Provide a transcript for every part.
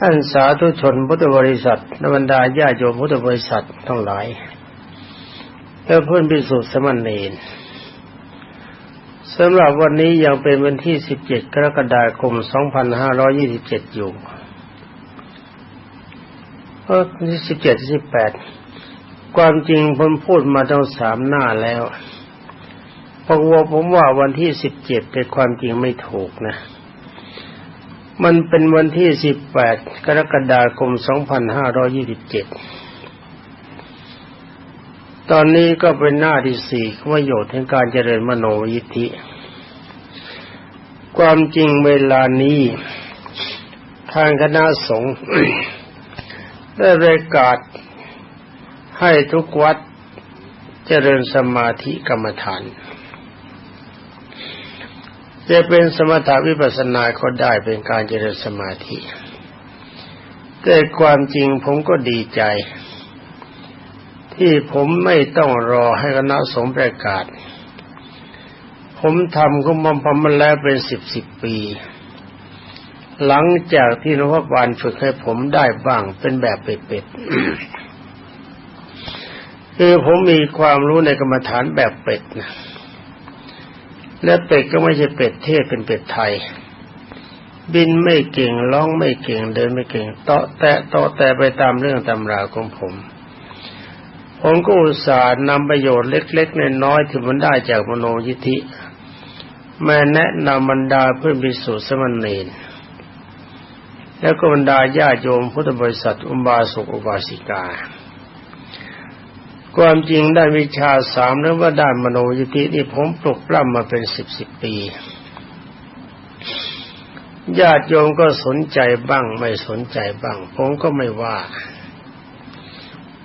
ท่านสาธุชนพุทธบริษัทนบรรดาญาโยมพุทธบริษัททั้งหลายและเพื่อนพิสุทธิ์สมณเณรสำหรับวันนี้ยังเป็นวันที่ 17 กรกฎาคม 2527 อยู่เออที่17 18ความจริงผมพูดมาตั้งสามหน้าแล้วพราะว่าผมว่าวันที่17เป็นความจริงไม่ถูกนะ มันเป็นวันที่ 18 กรกฎาคม 2527 ตอนนี้ก็เป็นหน้าที่สี่ประโยชน์ในการเจริญมโนยิทธิ ความจริงเวลานี้ทางคณะสงฆ์ได้ประกาศให้ทุกวัดเจริญสมาธิกรรมฐาน จะเป็นสมถาวิปัสนาก็ได้เป็นการเจริญสมาธิ แต่ความจริงผมก็ดีใจ ที่ผมไม่ต้องรอให้คณะสงฆ์ประกาศ ผมทำก็มัมพมาแล้วเป็นสิบสิบปี หลังจากที่หลวงพ่อบานฝึกให้ผมได้บ้างเป็นแบบเป็ดๆคือผมมีความรู้ในกรรมฐานแบบเป็ดนะ และเป็ดก็ไม่ใช่เป็ดเทศเป็นเป็ดไทย บินไม่เก่งร้องไม่เก่งเดินไม่เก่งเตาะแตะเตาะแต่ไปตามเรื่องตำราของผม ผมก็อุตส่าห์นำประโยชน์เล็กๆน้อยๆที่มันได้จากมโนยิธิแม่แนะนำบรรดาเพื่อนพิสูจน์สมณีนแล้วก็บรรดาญาโยมพุทธบริษัทอุบาสกอุบาสิกา ความจริงได้วิชาสามหรือว่าด้านมโนยิธินี่ผมปลุกปล้ำมาเป็นสิบสิบปีญาติโยมก็สนใจบ้าง ไม่สนใจบ้าง ผมก็ไม่ว่า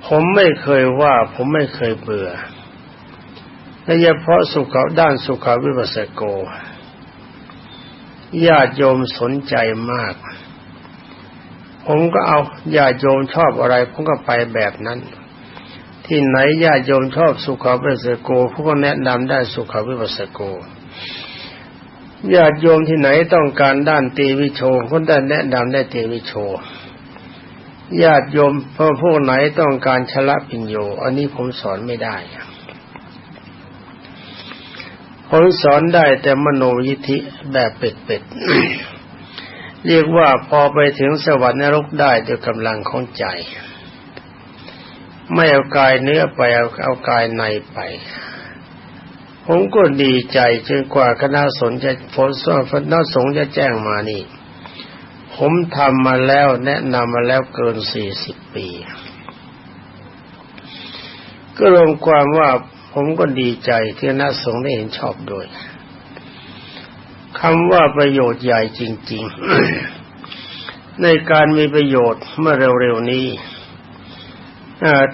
ผมไม่เคยว่า ผมไม่เคยเบื่อโดยเฉพาะสุขด้านสุขวิปัสสโก ญาติโยมสนใจมาก ผมก็เอาญาติโยมชอบอะไร ผมก็ไปแบบนั้น ที่ไหนญาติโยมชอบสุขาวิปัสสโกผู้ก็แนะนำได้สุขาวิปัสสโกญาติโยมที่ไหนต้องการด้านตีวิโชคนได้แนะนำได้ตีวิโชญาติโยมพพวกไหนต้องการชละปิญโย อันนี้ผมสอนไม่ได้ผมสอนได้แต่มโนยิธิแบบเป็ดๆเรียกว่าพอไปถึงสวรรค์นรกได้ด้วยกำลังของใจ ไม่เอากายเนื้อไปเอาเอากายในไป ผมก็ดีใจจนกว่าคณะสงฆ์จะผลสอบคณะสงฆ์จะแจ้งมานี่ ผมทำมาแล้วแนะนำมาแล้วเกินสี่สิบปี ก็รวมความว่าผมก็ดีใจที่คณะสงฆ์ได้เห็นชอบด้วยคำว่าประโยชน์ใหญ่จริง ๆ ในการมีประโยชน์เมื่อเร็วๆนี้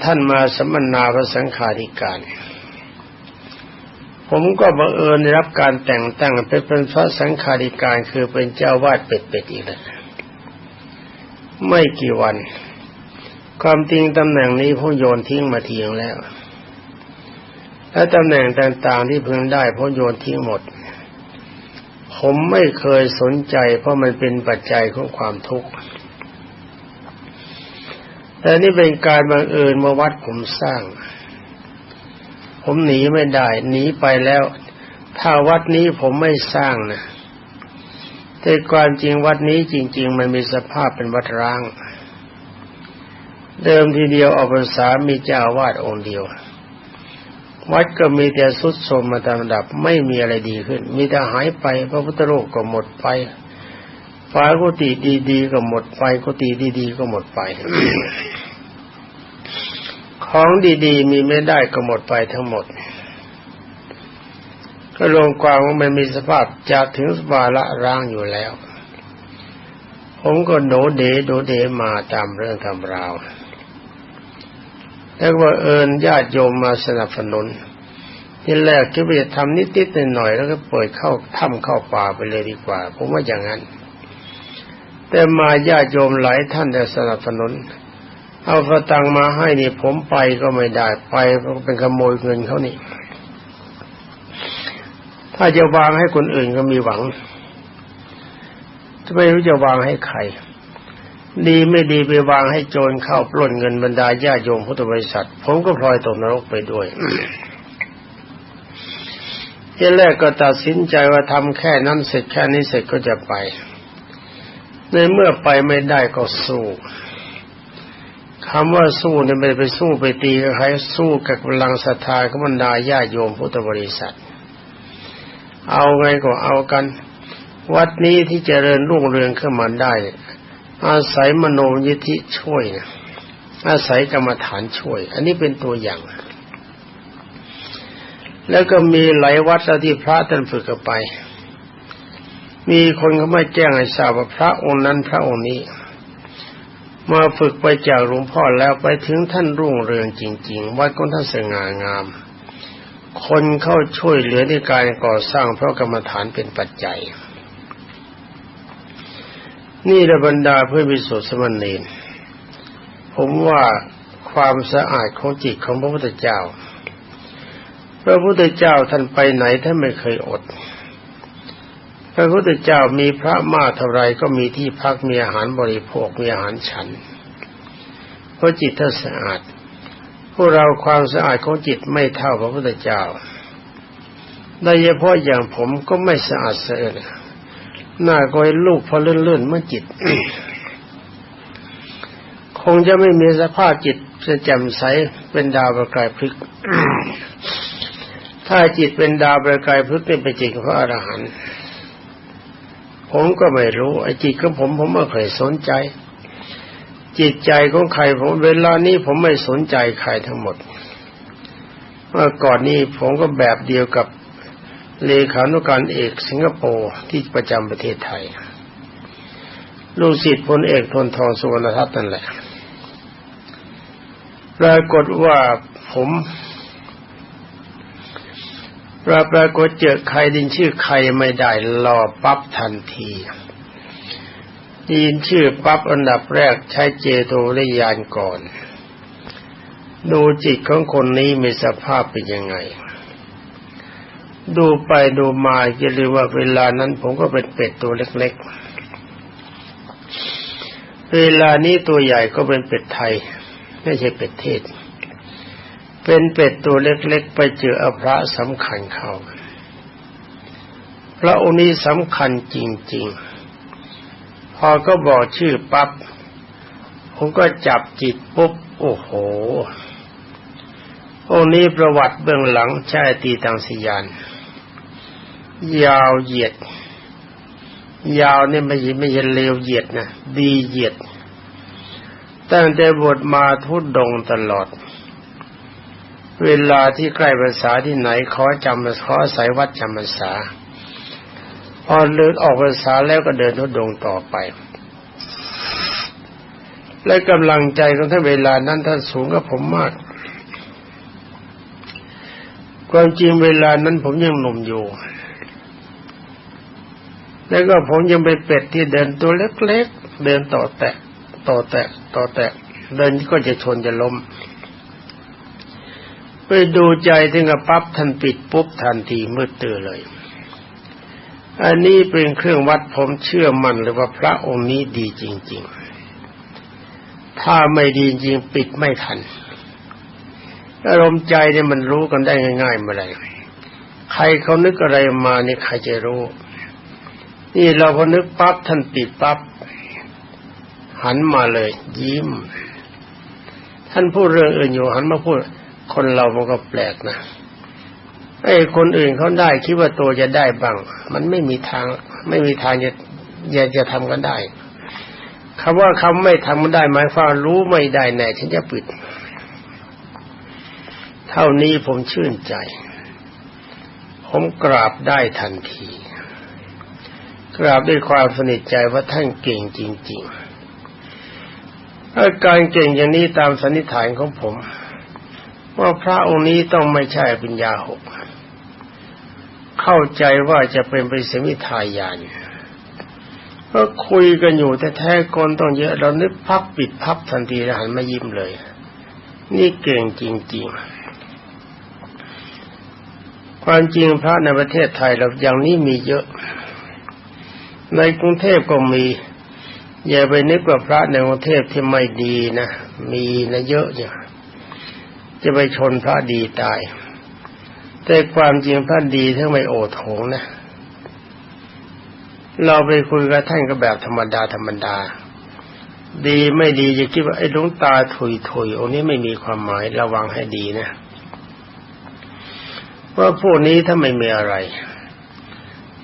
ท่านมาสัมมนาพระสังฆาธิการ ผมก็บังเอิญได้รับการแต่งตั้งเป็นพระสังฆาธิการคือเป็นเจ้าวาดเป็ดๆอีกแล้วไม่กี่วัน ความจริงตำแหน่งนี้ผมโยนทิ้งมาทิ้งแล้ว และตำแหน่งต่างๆที่พิ่งได้ผมโยนทิ้งหมด ผมไม่เคยสนใจเพราะมันเป็นปัจจัยของความทุกข์ แต่นี่เป็นการบังเอิญมาวัดผมสร้าง ผมหนีไม่ได้หนีไปแล้ว ถ้าวัดนี้ผมไม่สร้างนะแต่ความจริงวัดนี้จริง ๆ มันมีสภาพเป็นวัดร้าง เดิมทีเดียวออกพรรษามีเจ้าวาดองค์เดียว วัดก็มีแต่สุดโทมมาตามระดับ ไม่มีอะไรดีขึ้น มีแต่หายไปพระพุทธโลกก็หมดไป ฝากุฏิดีๆก็หมดไปกุฏิดีๆก็หมดไป ของดีๆ มีไม่ได้ก็หมดไปทั้งหมด ก็ลงความว่ามันมีสภาพจะถึงสภาละร่างอยู่แล้ว ผมก็โดเดโดเดมาตามเรื่องทำราวแล้วว่าเอิญญาติโยมมาสนับสนุนที่แรกคิดว่าจะทำนิดๆหน่อยๆแล้วก็เปิดเข้าถ้ำเข้าป่าไปเลยดีกว่า ผมว่าอย่างนั้น แต่มาญาติโยมหลายท่านได้สนับสนุน เอาสตังมาให้นี่ผมไปก็ไม่ได้ไปเพราะเป็นขโมยเงินเขานี่ ถ้าจะวางให้คนอื่นก็มีหวังจะไม่รู้จะวางให้ใคร ดีไม่ดีไปวางให้โจรเข้าปล้นเงินบรรดาญาโยมพุทธบริษัท ผมก็พลอยตกนรกไปด้วยที่แรกก็ตัดสินใจว่าทำแค่นั้นเสร็จแค่นี้เสร็จก็จะไป ในเมื่อไปไม่ได้ก็สู้คำว่าสู้เนี่ยไม่ไปสู้ไปตีกับใครสู้กับกำลังศรัทธาของบรรดาญาโยมพุทธบริษัท เอาไงก็เอากัน วัดนี้ที่เจริญรุ่งเรืองขึ้นมาได้ อาศัยมโนยิธิช่วยนะอาศัยกรรมฐานช่วย อันนี้เป็นตัวอย่าง แล้วก็มีหลายวัดที่พระท่านฝึกกันไป มีคนเขาไม่แจ้งให้ทราบว่าพระองค์นั้นพระองค์นี้ มาฝึกไปจากหลวงพ่อแล้วไปถึงท่านรุ่งเรืองจริง ๆ วัดของท่านสง่างาม คนเข้าช่วยเหลือในการก่อสร้างเพราะกรรมฐานเป็นปัจจัย นี่ระบรรดาเพื่อวิสุทธิสมณีนผมว่าความสะอาดของจิตของพระพุทธเจ้า พระพุทธเจ้าท่านไปไหนท่านไม่เคยอด พระพุทธเจ้ามีพระมากเท่าไรก็มีที่พักมีอาหารบริโภคมีอาหารฉัน เพราะจิตท่าสะอาดพวกเราความสะอาดของจิตไม่เท่าพระพุทธเจ้าโดยเฉพาะอย่างผมก็ไม่สะอาดเสียเลยหน้าก็ลูกพอเลื่อนๆเมื่อจิต คงจะไม่มีสภาพจิตจะแจ่มใสเป็นดาวประกายพลึกถ้าจิตเป็นดาวประกายพลึกเป็นจิตของพระอรหันต์ ผมก็ไม่รู้ ไอ้จิตของผมผมไม่เคยสนใจ จิตใจของใครผมเวลานี้ผมไม่สนใจใครทั้งหมด เมื่อก่อนนี้ผมก็แบบเดียวกับเลขานุการเอกสิงคโปร์ที่ประจำประเทศไทย ลูกศิษย์พลเอกทนทองสุวรรณทัตน์นั่นแหละปรากฏว่าผม เราปรากฏเจอใครดินชื่อใครไม่ได้รอปั๊บทันทียินชื่อปั๊บอันดับแรกใช้เจโตริยานก่อน ดูจิตของคนนี้มีสภาพเป็นยังไง ดูไปดูมาจะเรียกว่าเวลานั้นผมก็เป็นเป็ดตัวเล็กๆ เวลานี้ตัวใหญ่ก็เป็นเป็ดไทย ไม่ใช่เป็ดเทศ เป็นเป็ดตัวเล็กๆ ไปเจอพระสำคัญเขาพระองค์นี้สำคัญจริง ๆ พอก็บอกชื่อปับ๊บผมก็จับจิตปุ๊บ โอ้โห องค์นี้ประวัติเบื้องหลังใช่ตีตังสยาน ยาวเหยียด ยาวนี่ไม่ใช่ไม่ใช่เลวเหยียดนะ ดีเหยียด ตั้งแต่บทมาทุดดงตลอด เวลาที่ใกล้ภาษาที่ไหนขอจำขอสายวัดจำภาษาพอเลิกออกภาษาแล้วก็เดินทุดงต่อไป และกำลังใจของท่านเวลานั้นท่านสูงกับผมมาก ความจริงเวลานั้นผมยังหนุ่มอยู่ แล้วก็ผมยังเป็นเป็ดที่เดินตัวเล็กๆ เดินต่อแตะต่อแตะต่อแตะเดินก็จะชนจะล้ม ไปดูใจถึงกับปั๊บท่านปิดปุ๊บทันทีมืดตื่นเลย อันนี้เป็นเครื่องวัดผมเชื่อมั่นเลยว่าพระองค์นี้ดีจริง ๆ ถ้าไม่ดีจริงปิดไม่ทัน อารมณ์ใจเนี่ยมันรู้กันได้ง่ายๆเมื่อไรใครเขานึกอะไรมาเนี่ยใครจะรู้ นี่เราพอนึกปั๊บท่านปิดปั๊บหันมาเลย ยิ้ม ท่านพูดเรื่องอื่นอยู่หันมาพูด คนเรามันก็แปลกนะไอ้คนอื่นเขาได้คิดว่าตัวจะได้บ้าง มันไม่มีทาง ไม่มีทางจะจะจะทำกันได้คำว่าคำไม่ทำมันได้หมายความรู้ไม่ได้แน่ฉันจะปิด เท่านี้ผมชื่นใจ ผมกราบได้ทันที กราบด้วยความสนิทใจว่าท่านเก่งจริงๆอาการเก่งอย่างนี้ตามสันนิษฐานของผม ว่าพระองค์นี้ต้องไม่ใช่ปัญญาหก เข้าใจว่าจะเป็นปริสมิทายานก็คุยกันอยู่แต่แท้คนต้องเยอะเรานึกพับปิดพับทันทีหันมายิ้มเลย นี่เก่งจริง ๆ ความจริงพระในประเทศไทยเราอย่างนี้มีเยอะ ในกรุงเทพก็มี อย่าไปนึกว่าพระในกรุงเทพที่ไม่ดีนะ มีนะเยอะเนี่ย จะไปชนพระดีตาย แต่ความจริงพระดีทั้งไม่โอโถงนะ เราไปคุยกับท่านก็แบบธรรมดาธรรมดา ดีไม่ดีจะคิดว่าไอ้ดวงตาถุยถุยองนี้ไม่มีความหมายระวังให้ดีนะว่าพวกนี้ถ้าไม่มีอะไร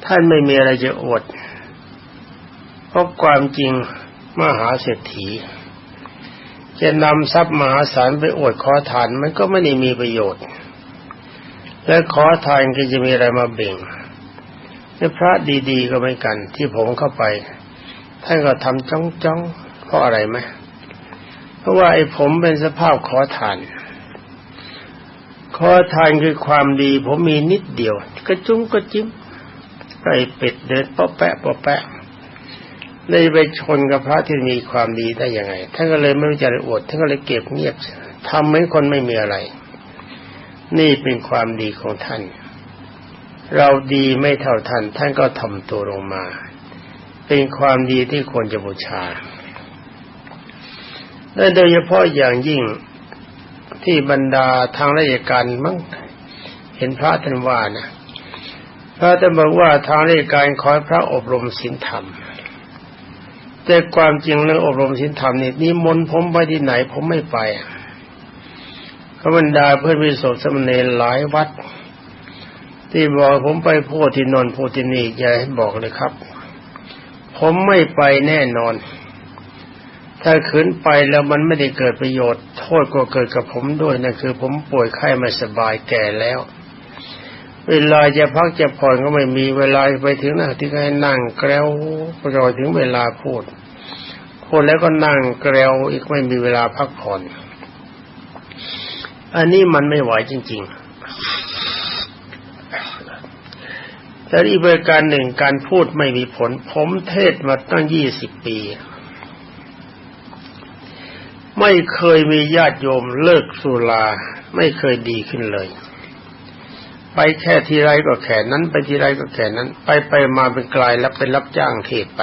ท่านไม่มีอะไรจะอด เพราะความจริงมหาเศรษฐี จะนำทรัพย์มหาศาลไปอวดขอทานมันก็ไม่ได้มีประโยชน์ และขอทานก็จะมีอะไรมาเบ่งและพระดีๆก็ไม่กัน ที่ผมเข้าไปท่านก็ทำจ้องจ้องเพราะอะไรไหมเพราะว่าไอ้ผมเป็นสภาพขอทาน ขอทานคือความดี ผมมีนิดเดียว กระจุ้งกระจิ้มไก่เป็ดเดินปะแปะปะแปะ เลยไปชนกับพระที่มีความดีได้ยังไงท่านก็เลยไม่รู้จะอวดท่านก็เลยเก็บเงียบทำให้คนไม่มีอะไร นี่เป็นความดีของท่าน เราดีไม่เท่าท่าน ท่านก็ทำตัวลงมา เป็นความดีที่ควรจะบูชาและโดยเฉพาะอย่างยิ่งที่บรรดาทางราชการมั้งเห็นพระท่านว่านะพระท่านบอกว่าทางราชการคอยพระอบรมศีลธรรม แต่ความจริงเรื่องอบรมศีลธรรมนี่นิมนต์ผมไปที่ไหนผมไม่ไปพระบรรดาเพื่อนวิสุทธิสมณีหลายวัด ที่บอกผมไปพูดที่นนพูดที่นี่อย่าให้บอกเลยครับ ผมไม่ไปแน่นอน ถ้าขืนไปแล้วมันไม่ได้เกิดประโยชน์ โทษก็เกิดกับผมด้วยนั่นคือ ผมป่วยไข้ไม่สบายแก่แล้ว เวลาจะพักจะผ่อนก็ไม่มีเวลาไปถึงนะที่ให้นั่งแกลวรอถึงเวลาพูดพูดแล้วก็นั่งแกลวอีกไม่มีเวลาพักผ่อน อันนี้มันไม่ไหวจริง ๆ แต่อีกประการหนึ่งการพูดไม่มีผล ผมเทศมาตั้งยี่สิบปี ไม่เคยมีญาติโยมเลิกสุราไม่เคยดีขึ้นเลย ไปแค่ทีไรก็แค่นั้น ไปทีไรก็แค่นั้น ไปไปมาเป็นกลายแล้วเป็นรับจ้างเทศไป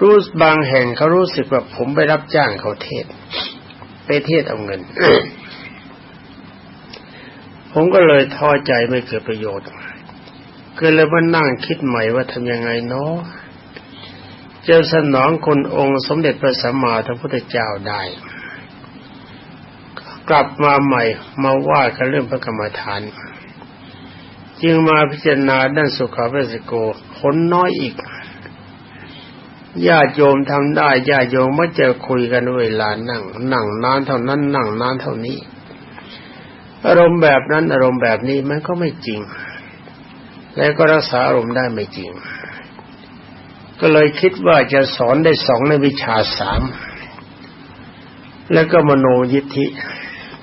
รู้บางแห่งเขารู้สึกว่าผมไปรับจ้างเขาเทศ ไปเทศเอาเงิน ผมก็เลยท้อใจไม่เกิดประโยชน์ก็เลยมานั่งคิดใหม่ว่าทำยังไงเนาะจะสนองคนองค์สมเด็จพระสัมมาสัมพุทธเจ้าได้ กลับมาใหม่มาว่ากันเรื่องพระกรรมฐาน จึงมาพิจารณาด้านสุขาเวสโกผลน้อยอีกญาติโยมทำได้ญาติโยมไม่จะคุยกันเวลานั่งนั่งนานเท่านั้นนั่งนานเท่านี้ อารมณ์แบบนั้นอารมณ์แบบนี้มันก็ไม่จริง และก็รักษาอารมณ์ได้ไม่จริง ก็เลยคิดว่าจะสอนได้สองในวิชาสามแล้วก็มโนยิทธิ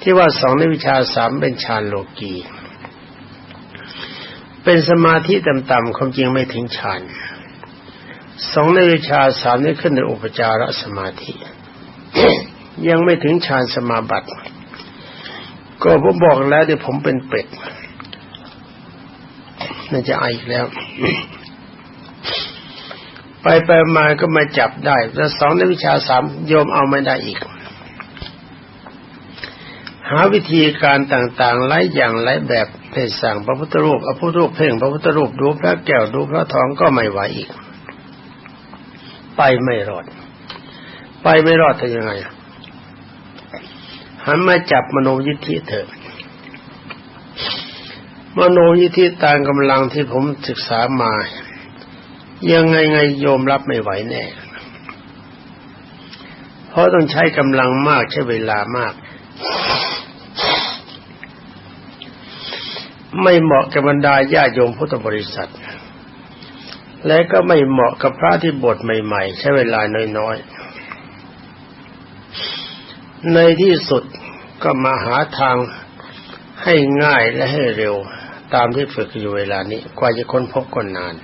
ที่ว่าสองในวิชาสามเป็นฌานโลกี เป็นสมาธิต่ำๆความจริงไม่ถึงฌานสองในวิชาสามนี้ขึ้นในอุปจารสมาธิ ยังไม่ถึงฌานสมาบัติ ก็ผมบอกแล้วเดี๋ยวผมเป็นเป็ดน่าจะไออีกแล้ว ไปไปมาก็มาจับได้ แล้วสองในวิชาสามโยมเอาไม่ได้อีก หาวิธีการต่างๆหลายอย่างหลายแบบเทศสั่งพระพุทธรูปเอาพุทธรูปเพ่งพระพุทธรูปดูพระแก้วดูพระทองก็ไม่ไหวอีก ไปไม่รอด ไปไม่รอดจะยังไงหันมาจับมโนยิทธิเถอะมโนยิทธิตามกำลังที่ผมศึกษามา ยังไงไงโยมรับไม่ไหวแน่ เพราะต้องใช้กำลังมากใช้เวลามาก ไม่เหมาะกับบรรดาญาโยมพุทธบริษัท และก็ไม่เหมาะกับพระที่บทใหม่ ๆ ใช้เวลาน้อยๆ ในที่สุดก็มาหาทางให้ง่ายและให้เร็วตามที่ฝึกอยู่เวลานี้ กว่าจะค้นพบคนนาน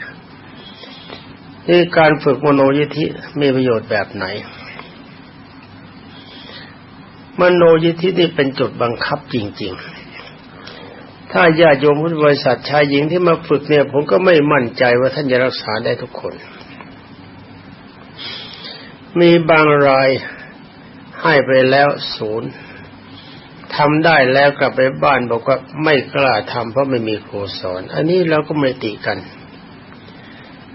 นี่การฝึกมโนยิธิมีประโยชน์แบบไหน มโนยิธินี่เป็นจุดบังคับจริง ๆ ถ้าญาติโยมพุทธบริษัทชายหญิงที่มาฝึกเนี่ย ผมก็ไม่มั่นใจว่าท่านจะรักษาได้ทุกคน มีบางรายให้ไปแล้วศูนย์ทำได้แล้วกลับไปบ้านบอกว่าไม่กล้าทำเพราะไม่มีครูสอน อันนี้เราก็ไม่ติกัน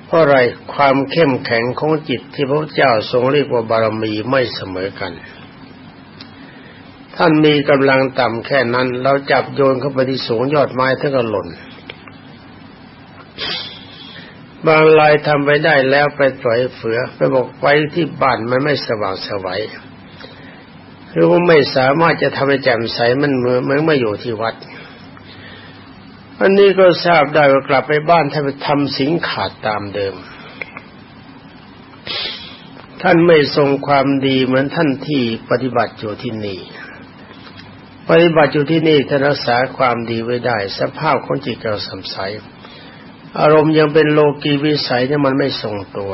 เพราะอะไรความเข้มแข็งของจิตที่พระเจ้าทรงเรียกว่าบารมีไม่เสมอกัน ท่านมีกำลังต่ำแค่นั้น เราจับโยนเข้าไปที่สูงยอดไม้ท่านก็หล่น บางรายทำไปได้แล้วไปปล่อยเฟือ ไปบอกไว้ที่บ้านมันไม่สว่างสวัยหรือว่าไม่สามารถจะทำให้แจ่มใสมันเหมือนเมือนมาอยู่ที่วัด อันนี้ก็ทราบได้ว่ากลับไปบ้านถ้าไปทำสิงขาดตามเดิม ท่านไม่ทรงความดีเหมือนท่านที่ปฏิบัติอยู่ที่นี่ ปฏิบัติอยู่ที่นี่จะรักษาความดีไว้ได้ สภาพของจิตเราสำใสอารมณ์ยังเป็นโลกีวิสัยเนี่ยมันไม่ทรงตัว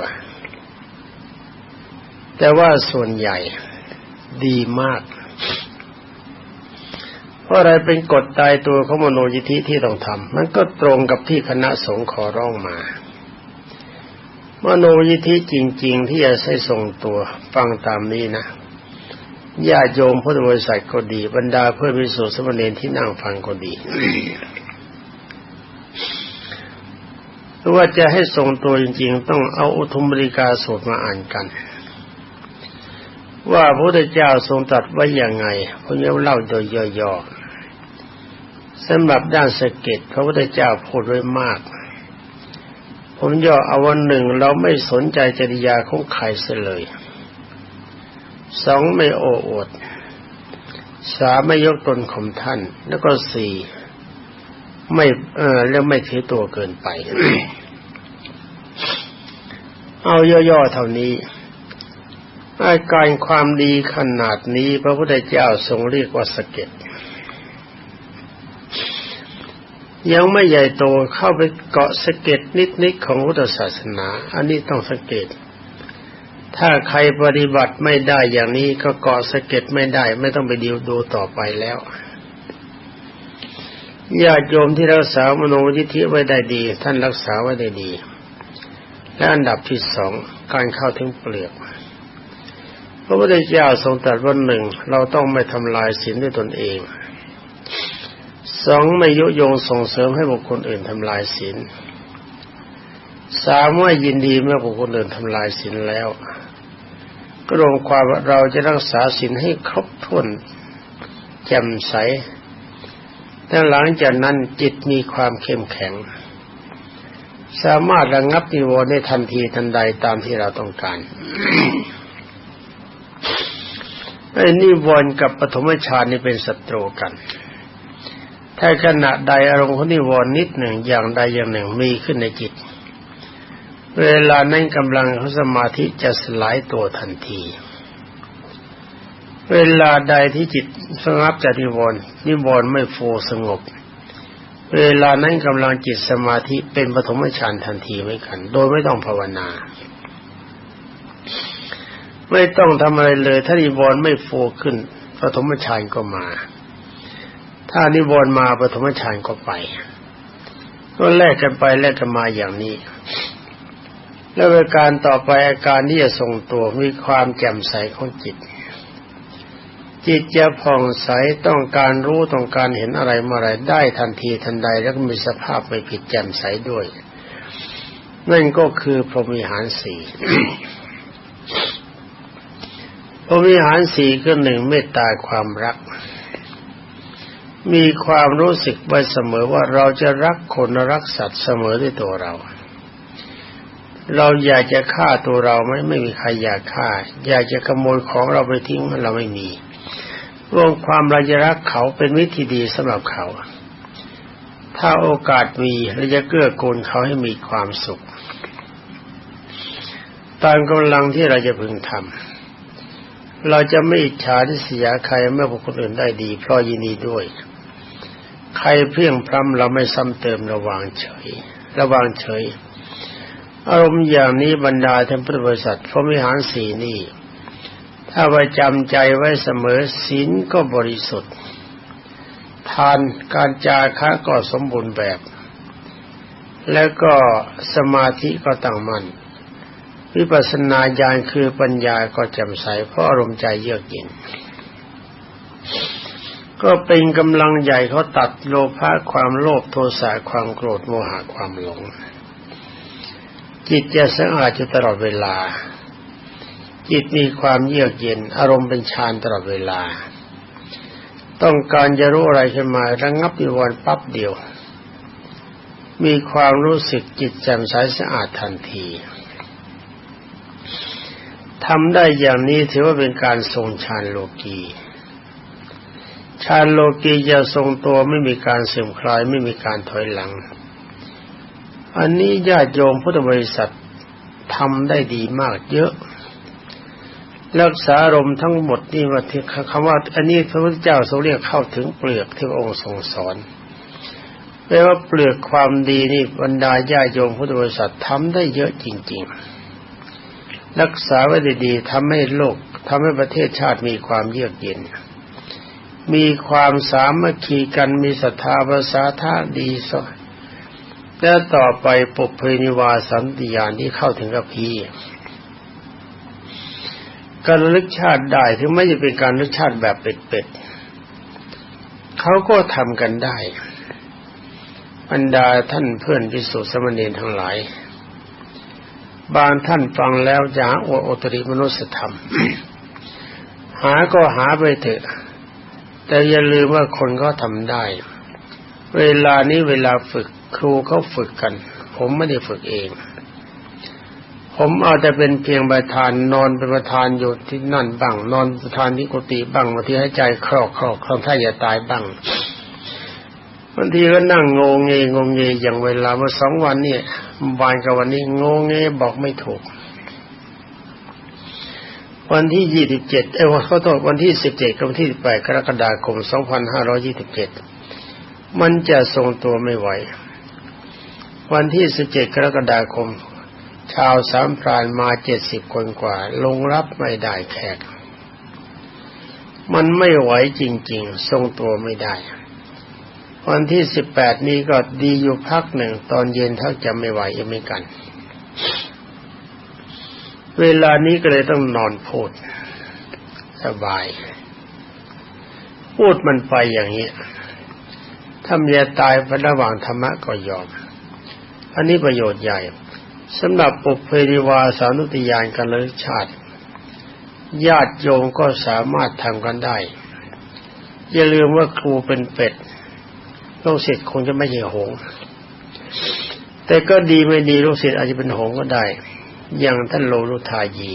แต่ว่าส่วนใหญ่ดีมาก เพราะอะไรเป็นกฎตายตัวของมโนยิธิที่ต้องทำมันก็ตรงกับที่คณะสงฆ์ขอร้องมามโนยิธิจริง ๆ ที่จะใช้ทรงตัวฟังตามนี้นะ ญาติโยมพุทธบริษัทก็ดี บรรดาเพื่อนมิสุสมณีที่นั่งฟังก็ดีหรือว่าจะให้ทรงตัวจริง ๆ ต้องเอาอุทุมบริกาสดมาอ่านกัน ว่าพระพุทธเจ้าทรงตรัสไว้อย่างไงผมจะเล่าโดยย่อๆสำหรับด้านสเก็ตพระพุทธเจ้าพูดไว้มาก ผมย่อเอาวันหนึ่งเราไม่สนใจจริยาของใครเสียเลย สองไม่โอ้อวดสามไม่ยกตนข่มท่าน แล้วก็สี่ไม่เออแล้วไม่ถือตัวเกินไป เอาย่อๆเท่านี้อาการความดีขนาดนี้ พระพุทธเจ้าทรงเรียกว่าสเก็ตยังไม่ใหญ่โตเข้าไปเกาะสเก็ตนิดๆของพุทธศาสนา อันนี้ต้องสังเกต ถ้าใครปฏิบัติไม่ได้อย่างนี้ก็เกาะสะเก็ตไม่ได้ ไม่ต้องไปดีวดูต่อไปแล้วญาติโยมที่รักษามโนยิธิไว้ได้ดี ท่านรักษาไว้ได้ดี และอันดับที่สองการเข้าถึงเปลือกพระพุทธเจ้าทรงตรัสว่าหนึ่งเราต้องไม่ทำลายศีลด้วยตนเองสองไม่ยุยงส่งเสริมให้บุคคลอื่นทำลายศีล สามว่ายินดีเมื่อบุคคลอื่นทำลายศีลแล้ว ก็รวมความว่าเราจะรักษาศีลให้ครบถ้วนแจ่มใสแต่หลังจากนั้นจิตมีความเข้มแข็ง สามารถระงับนิวรณ์ได้ทันทีทันใดตามที่เราต้องการไอ้นิวรณ์กับปฐมฌานนี่เป็นศัตรูกัน ถ้าขณะใดอารมณ์ของนิวรณ์นิดหนึ่งอย่างใดอย่างหนึ่งมีขึ้นในจิต เวลานั้นกำลังของสมาธิจะสลายตัวทันที เวลาใดที่จิตสงบจากนิวรณ์นิวรณ์ไม่ฟูสงบ เวลานั้นกำลังจิตสมาธิเป็นปฐมฌานทันทีไม่กัน โดยไม่ต้องภาวนา ไม่ต้องทำอะไรเลย ถ้านิวรณ์ไม่ฟูขึ้นปฐมฌานก็มา ถ้านิวรณ์มาปฐมฌานก็ไป ก็แลกกันไปแลกกันมาอย่างนี้ แล้วในการต่อไปอาการที่จะทรงตัวมีความแจ่มใสของจิต จิตจะผ่องใสต้องการรู้ต้องการเห็นอะไรมาอะไรได้ทันทีทันใดแล้วก็มีสภาพไม่ผิดแจ่มใสด้วย นั่นก็คือพรหมิหารสี่พรวิหารสี่ก็หนึ่งเมตตาความรัก มีความรู้สึกไว้เสมอว่าเราจะรักคนรักสัตว์เสมอด้วยตัวเรา เราอยากจะฆ่าตัวเราไหมไม่มีใครอยากฆ่า อยากจะขโมยของเราไปทิ้งเราไม่มีรวมความเราจะรักเขาเป็นวิธีดีสำหรับเขา ถ้าโอกาสมีเราจะเกื้อกูลเขาให้มีความสุข ตามกำลังที่เราจะพึงทำเราจะไม่อิจฉาทิษยใครเมื่อบุคคลอื่นได้ดี เพราะยินดีด้วย ใครเพียงพรำเราไม่ซ้ำเติมระวางเฉย ระวางเฉย อารมณ์อย่างนี้บรรดาท่านพุทธบริษัทพรหมิหารสีนี่ ถ้าไว้จำใจไว้เสมอศีลก็บริสุทธิ์ ทานการจาค้าก็สมบูรณ์แบบ แล้วก็สมาธิก็ตั้งมัน่นวิปัสสนาญาณคือปัญญาก็แจ่มใสเพราะอารมณ์ใจเยือกเย็น ก็เป็นกำลังใหญ่เขาตัดโลภะความโลภโทสะความโกรธโมหะความหลง จิตจะสะอาดอยู่ตลอดเวลา จิตมีความเยือกเย็น อารมณ์เป็นฌานตลอดเวลา ต้องการจะรู้อะไรขึ้นมาระงับนิวรณ์ปั๊บเดียว มีความรู้สึกจิตแจ่มใสสะอาดทันทีทำได้อย่างนี้ถือว่าเป็นการทรงฌานโลกีฌานโลกีจะทรงตัวไม่มีการเสื่อมคลายไม่มีการถอยหลัง อันนี้ญาติโยมพุทธบริษัททำได้ดีมากเยอะ รักษาอารมณ์ทั้งหมดนี่ว่าที่คำว่า อันนี้พระพุทธเจ้าทรงเรียกเข้าถึงเปลือกที่องค์ทรงสอนแปลว่าเปลือกความดีนี่บรรดาญาโยมพุทธบริษัททำได้เยอะจริง ๆ รักษาไว้ดีๆทำให้โลกทำให้ประเทศชาติมีความเยือกเย็น มีความสามัคคีกันมีศรัทธาภาษาท่าดีส แล้วต่อไปปุเพนิวาสันติยานที่เข้าถึงกับพีการลึกชาติได้ถึงไม่จะเป็นการลึกชาติแบบเป็ดๆเขาก็ทำกันได้บรรดาท่านเพื่อนพิสุทธิสมณีทั้งหลาย บางท่านฟังแล้วจะหาโอตริมนุสธรรม หาก็หาไปเถอะ แต่อย่าลืมว่าคนก็ทำได้ เวลานี้เวลาฝึก ครูเขาฝึกกัน ผมไม่ได้ฝึกเอง ผมอาแต่เป็นเพียงประธานนอนเป็นประธานอยู่ที่นั่นบ้าง นอนประธานที่กุฏิบ้างบางทีให้ใจคลอกคลอกคลองถ้าอย่าตายบ้างบางทีก็นั่งงงเงงงเงอย่างเวลาเมื่อสองวันเนี่ยวันกับวันนี้งงเงบอกไม่ถูก วันที่ยี่สิบเจ็ดเอ้วันเขาต้องวันที่สิบเจ็ดกับวันที่สิบแปดกรกฎาคมสองพันห้าร้อยี่สิบเจ็ดมันจะทรงตัวไม่ไหว วันที่สิบเจ็ดกรกฎาคม ชาวสามพรานมาเจ็ดสิบคนกว่า ลงรับไม่ได้แขก มันไม่ไหวจริง ๆ ทรงตัวไม่ได้ วันที่สิบแปดนี้ก็ดีอยู่พักหนึ่ง ตอนเย็นถ้าจะไม่ไหวยังไม่กัน เวลานี้ก็เลยต้องนอนพูด สบาย พูดมันไปอย่างนี้ถ้าเมียตายระหว่างธรรมะก็ยอม อันนี้ประโยชน์ใหญ่สำหรับปุเพริวาสานุติยานกันเลยชาติ ญาติโยมก็สามารถทำกันได้ อย่าลืมว่าครูเป็นเป็ดลูกศิษย์คงจะไม่ใช่หง แต่ก็ดีไม่ดีลูกศิษย์อาจจะเป็นหงก็ได้ อย่างท่านโลลุทายี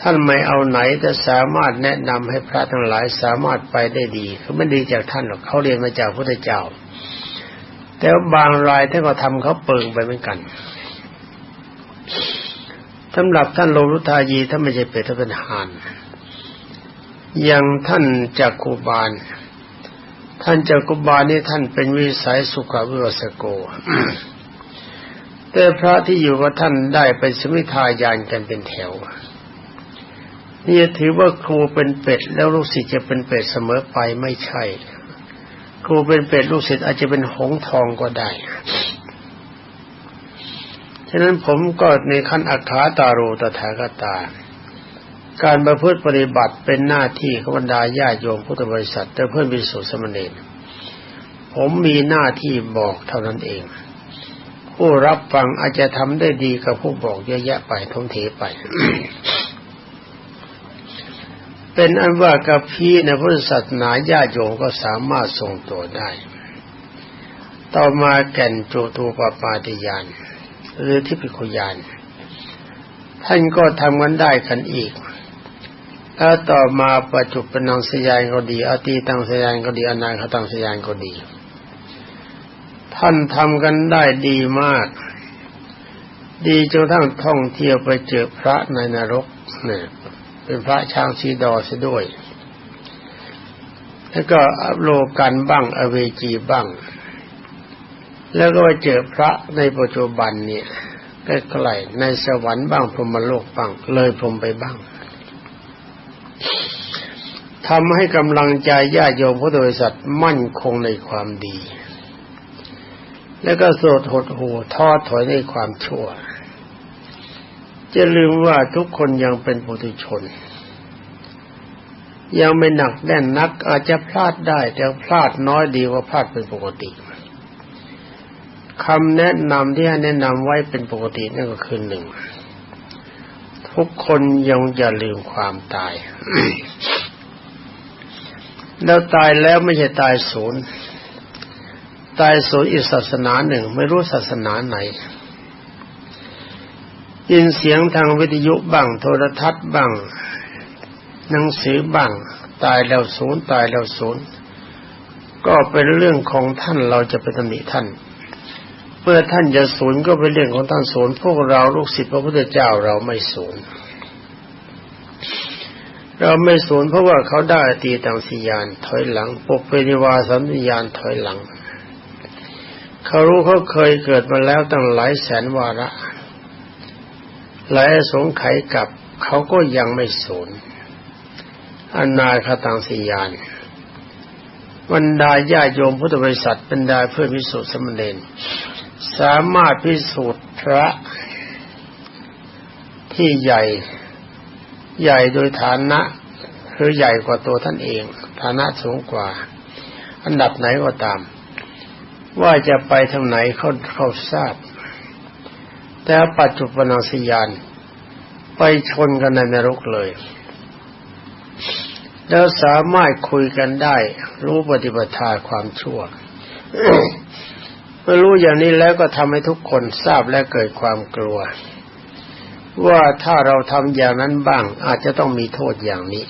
ท่านไม่เอาไหนแต่สามารถแนะนำให้พระทั้งหลายสามารถไปได้ดีเขาไม่ดีจากท่านหรอกเขาเรียนมาจากพระเจ้า แต่บางรายท่านก็ทำเขาเปิงไปเหมือนกันสำหรับท่านโลลุทายีท่านไม่ใช่เป็ดท่านเป็นหานอย่างท่านจากคูบาล ท่านจ้ากุบาลนี่ท่านเป็นวิสัยสุขวิวสโก แต่พระที่อยู่กับท่านได้เป็นสมิทายานกันเป็นแถว นี่ถือว่าครูเป็นเป็ดแล้วลูกศิษย์จะเป็นเป็ดเสมอไปไม่ใช่ ครูเป็นเป็ดลูกศิษย์อาจจะเป็นหงทองก็ได้ ฉะนั้นผมก็ในขั้นอัคาตาโรตถาคตา การประพฤติปฏิบัติเป็นหน้าที่ของบรรดาญาโยมพุทธบริษัทแต่เพื่อนวิสุทธิสมณีผมมีหน้าที่บอกเท่านั้นเอง ผู้รับฟังอาจจะทำได้ดีกับผู้บอกเยอะแยะไปทงเทไป เป็นอันว่ากับพี่ในพุทธศาสนาญาโยมก็สามารถทรงตัวได้ ต่อมาแก่นโจตูปปาติยานหรือทิพยคุยานท่านก็ทำกันได้กันอีก แล้วต่อมาปัจจุบันสยานก็ดี อตีตังสยานก็ดี อนาคตังสยานก็ดี ท่านทำกันได้ดีมาก ดีจนทั้งท่องเที่ยวไปเจอพระในนรกเนี่ย เป็นพระช้างสีดอซะด้วย แล้วก็โลกันบ้างอเวจีบ้าง แล้วก็ไปเจอพระในปัจจุบันเนี่ยใกล้ๆในสวรรค์บ้างพรมโลกบ้างเลยพรมไปบ้างทำให้กำลังใจญาติโยมพุทธบริษัทมั่นคงในความดี และก็โสดหดหูท้อถอยในความชั่ว จะลืมว่าทุกคนยังเป็นปุถุชน ยังไม่หนักแน่นนัก อาจจะพลาดได้ แต่พลาดน้อยดีกว่าพลาดเป็นปกติคำแนะนำที่ให้แนะนำไว้เป็นปกตินั่นก็คือหนึ่งทุกคนยังอย่าลืมความตาย แล้วตายแล้วไม่ใช่ตายศูนย์ ตายศูนย์อีกศาสนาหนึ่ง ไม่รู้ศาสนาไหน ยินเสียงทางวิทยุบ้าง โทรทัศน์บ้าง หนังสือบ้าง ตายแล้วศูนย์ตายแล้วศูนย์ก็เป็นเรื่องของท่านเราจะไปตำหนิท่านเมื่อท่านจะศูนย์ก็เป็นเรื่องของท่านศูนย์พวกเราลูกศิษย์พระพุทธเจ้าเราไม่ศูนย์เราไม่ศูนย์เพราะว่าเขาได้ตีตังสียานถอยหลังปกเปนิวาสัมญาณถอยหลังเขารู้เขาเคยเกิดมาแล้วตั้งหลายแสนวาระ หลายสงไขกับเขาก็ยังไม่สูญอนาคตังสียานบรรดาญาโยมพุทธบริษัทบรรดาเพื่อนพิสุทธิสมณเณรสามารถพิสูจน์พระที่ใหญ่ใหญ่โดยฐานะคือใหญ่กว่าตัวท่านเอง ฐานะสูงกว่า อันดับไหนก็ตาม ว่าจะไปทางไหนเขาเขาทราบ แต่ปัจจุบันสยาน ไปชนกันในนรกเลย แล้วสามารถคุยกันได้ รู้ปฏิบัติความชั่วเมื่อรู้อย่างนี้แล้วก็ทำให้ทุกคนทราบและเกิดความกลัว ว่าถ้าเราทำอย่างนั้นบ้าง อาจจะต้องมีโทษอย่างนี้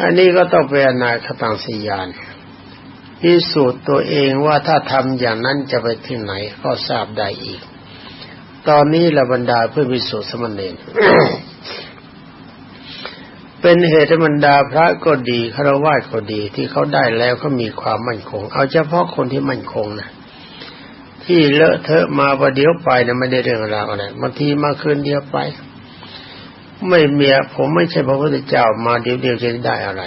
อันนี้ก็ต้องเป็นนาคตังสยานพิสูจน์ตัวเองว่าถ้าทำอย่างนั้นจะไปที่ไหนก็ทราบได้อีก ตอนนี้ละบรรดาเพื่อพิสูจน์สมณเณรเป็นเหตุบรรดาพระก็ดีคารวะก็ดีที่เขาได้แล้วเขามีความมั่นคง เอาเฉพาะคนที่มั่นคงนะที่เลอะเทอะมาประเดี๋ยวไปนะไม่ได้เรื่องราวอะไรบางทีมาคืนเดียวไป ไม่เมียผมไม่ใช่พระพุทธเจ้ามาเดียวเดียวจะได้อะไร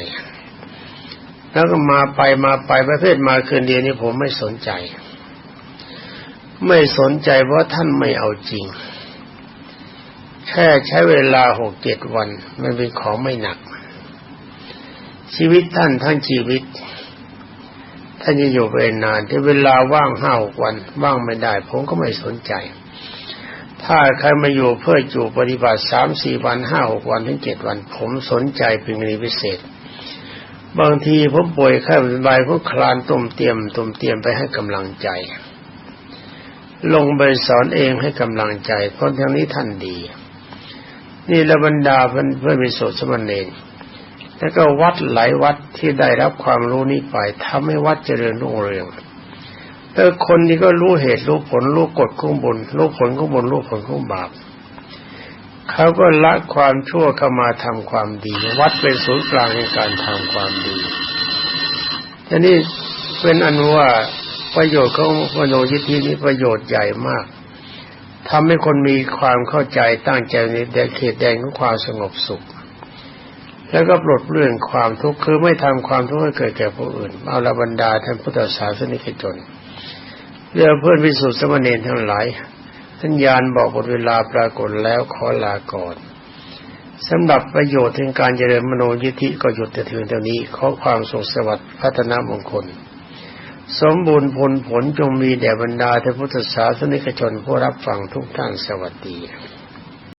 แล้วก็มาไปมาไปประเภทมาคืนเดียวนี้ผมไม่สนใจ ไม่สนใจเพราะท่านไม่เอาจริง แค่ใช้เวลาหกเจ็ดวัน มันเป็นของไม่หนัก ชีวิตท่านทั้งชีวิต ท่านจะอยู่ไปนานที่เวลาว่างห้าหกวัน ว่างไม่ได้ ผมก็ไม่สนใจ ถ้าใครมาอยู่เพื่ออยู่ปฏิบัติสามสี่วันห้าหกวันถึงเจ็ดวัน ผมสนใจเป็นกรณีพิเศษ บางทีผมป่วยไข้สบายพวกคลานตุ่มเตียมตุ่มเตียมไปให้กำลังใจ ลงไปสอนเองให้กำลังใจ เพราะทางนี้ท่านดี นี่ละบรรดาเพื่อนเพื่อนโสดสมณเณรแล้วก็วัดหลายวัดที่ได้รับความรู้นี้ไปทำให้วัดเจริญรุ่งเรืองแต่คนนี้ก็รู้เหตุรู้ผลรู้กฎข้งบนรู้ผลข้งบนรู้ผลข้งบาปเขาก็ละความชั่วเข้ามาทำความดี วัดเป็นศูนย์กลางในการทำความดีอันนี้เป็นอันว่า ประโยชน์ของมโนยิทธินี้ประโยชน์ใหญ่มากทำให้คนมีความเข้าใจตั้งใจในแดนเขตแดนของความสงบสุข แล้วก็ปลดเรื่องความทุกข์คือไม่ทำความทุกข์ให้เกิดแก่ผู้อื่น เอาละบรรดาท่านพุทธศาสนิกชนเรื่องเพื่อนวิสุทธิสมณีทั้งหลายท่านยานบอกหมดเวลาปรากฏแล้วขอลาก่อนสำหรับประโยชน์ถึงการเจริญมโนยิธิก็หยุดแต่เพียงเท่านี้ขอความสุขสวัสดิ์พัฒนามงคล สมบูรณ์ผลผลจงมีแด่บรรดาท่าพุทธศาสนิกชนผู้รับฟังทุกท่านสวัสดี